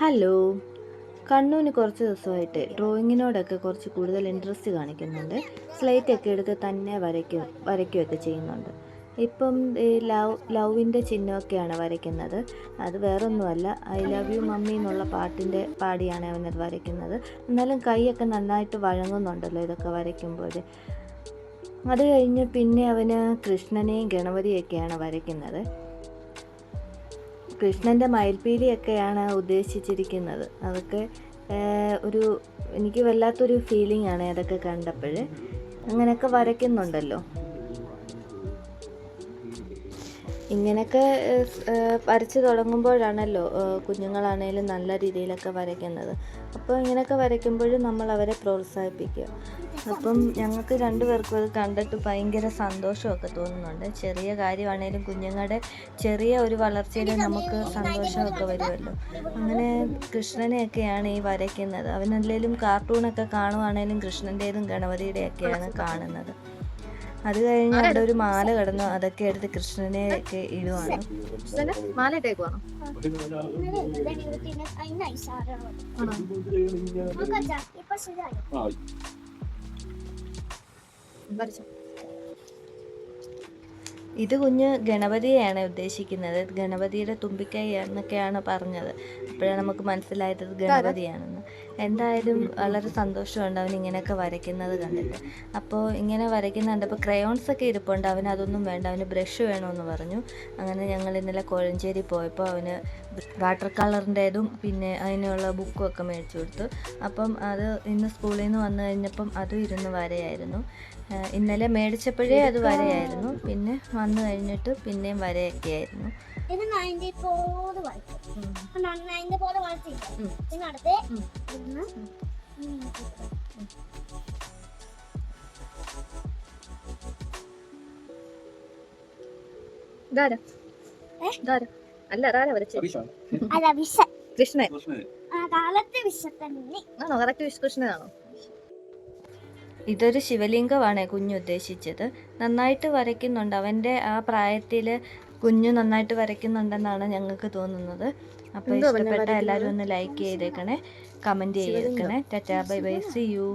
Hello കണ്ണൂന് കുറച്ച് ദിവസമായിട്ട് ഡ്രോയിങ്ങിനോടൊക്കെ കുറച്ച് കൂടുതൽ ഇൻട്രസ്റ്റ് കാണിക്കുന്നുണ്ട്. സ്ലേറ്റ് ഒക്കെ എടുത്ത് തന്നെ വരയ്ക്കും വരയ്ക്കുകയൊക്കെ ചെയ്യുന്നുണ്ട്. ഇപ്പം ഈ ലവ് ലവിന്റെ ചിഹ്നമൊക്കെയാണ് വരയ്ക്കുന്നത്. അത് വേറൊന്നുമല്ല ഐ ലവ് യു മമ്മി എന്നുള്ള പാട്ടിന്റെ പാടിയാണ് അവനത് വരയ്ക്കുന്നത്. എന്നാലും കൈയൊക്കെ നന്നായിട്ട് വഴങ്ങുന്നുണ്ടല്ലോ ഇതൊക്കെ വരയ്ക്കുമ്പോൾ. അത് കഴിഞ്ഞ് പിന്നെ അവന് കൃഷ്ണനെയും ഗണപതിയൊക്കെയാണ് വരയ്ക്കുന്നത്. കൃഷ്ണന്റെ മയിൽപ്പീലിയൊക്കെയാണ് ഉദ്ദേശിച്ചിരിക്കുന്നത്. അതൊക്കെ ഒരു എനിക്ക് വല്ലാത്തൊരു ഫീലിംഗ് ആണ് അതൊക്കെ കണ്ടപ്പോൾ. അങ്ങനെയൊക്കെ വരയ്ക്കുന്നുണ്ടല്ലോ. ഇങ്ങനെയൊക്കെ വരച്ചു തുടങ്ങുമ്പോഴാണല്ലോ കുഞ്ഞുങ്ങളാണേലും നല്ല രീതിയിലൊക്കെ വരയ്ക്കുന്നത്. അപ്പോൾ ഇങ്ങനെയൊക്കെ വരയ്ക്കുമ്പോഴും നമ്മൾ അവരെ പ്രോത്സാഹിപ്പിക്കുക. അപ്പം ഞങ്ങൾക്ക് രണ്ടുപേർക്കും അത് കണ്ടിട്ട് ഭയങ്കര സന്തോഷമൊക്കെ തോന്നുന്നുണ്ട്. ചെറിയ കാര്യമാണേലും കുഞ്ഞുങ്ങളുടെ ചെറിയ ഒരു വളർച്ചയിൽ നമുക്ക് സന്തോഷമൊക്കെ വരുമല്ലോ. അങ്ങനെ കൃഷ്ണനെയൊക്കെയാണ് ഈ വരയ്ക്കുന്നത്. അവനല്ലേലും കാർട്ടൂണൊക്കെ കാണുവാണേലും കൃഷ്ണന്റെതും ഗണപതിയുടെയൊക്കെയാണ് കാണുന്നത്. അത് കഴിഞ്ഞ് അവിടെ ഒരു മാല കിടന്നു. അതൊക്കെ എടുത്ത് കൃഷ്ണനെ ഒക്കെ ഇടുവാണ്. മാല ഇട്ടേക്കുവാണോ ഇത് കുഞ്ഞ് ഗണപതിയെയാണ് ഉദ്ദേശിക്കുന്നത്. ഗണപതിയുടെ തുമ്പിക്കൈ എന്നൊക്കെയാണ് പറഞ്ഞത്. അപ്പോഴാണ് നമുക്ക് മനസ്സിലായത് ഗണപതിയാണെന്ന്. എന്തായാലും വളരെ സന്തോഷമുണ്ട് അവൻ ഇങ്ങനെയൊക്കെ വരയ്ക്കുന്നത് കണ്ടിട്ട്. അപ്പോൾ ഇങ്ങനെ വരയ്ക്കുന്ന ക്രയോൺസ് ഒക്കെ ഇരിപ്പുണ്ട്. അവന് അതൊന്നും വേണ്ട. അവന് ബ്രഷ് വേണമെന്ന് പറഞ്ഞു. അങ്ങനെ ഞങ്ങൾ ഇന്നലെ കോഴഞ്ചേരി പോയപ്പോൾ അവന് വാട്ടർ കളറിന്റെതും പിന്നെ അതിനുള്ള ബുക്കും ഒക്കെ മേടിച്ചു കൊടുത്തു. അപ്പം അത് ഇന്ന് സ്കൂളിൽ നിന്ന് വന്നു കഴിഞ്ഞപ്പം അതും ഇരുന്ന് വരയായിരുന്നു. ഇന്നലെ മേടിച്ചപ്പോഴേ അത് വരയായിരുന്നു. പിന്നെ വന്നു കഴിഞ്ഞിട്ട് പിന്നെയും വരയൊക്കെ ആയിരുന്നു ഇത് നയന്റി പോലെ വരയ്ക്കും നയന്റി പോലെ വരച്ചില്ല പിന്നെ അടുത്ത് ഇന്ന് ഇതാരാ? ഇതാരാ? അല്ല അതാരാ വരച്ചേ അല്ല വിഷ. കൃഷ്ണൻ. ആ കാലത്തെ വിഷത്തന്നെ ആണോ? കറക്റ്റ് കൃഷ്ണനാണോ? ഇതൊരു ശിവലിംഗമാണ് കുഞ്ഞു ഉദ്ദേശിച്ചത്. നന്നായിട്ട് വരയ്ക്കുന്നുണ്ട്. അവന്റെ ആ പ്രായത്തിൽ കുഞ്ഞു നന്നായിട്ട് വരയ്ക്കുന്നുണ്ടെന്നാണ് ഞങ്ങൾക്ക് തോന്നുന്നത്. അപ്പോൾ ഇഷ്ടപ്പെട്ട എല്ലാരും എല്ലാവരും ഒന്ന് ലൈക്ക് ചെയ്തേക്കണേ. കമന്റ് ചെയ്തേക്കണേ. Tata bye bye see you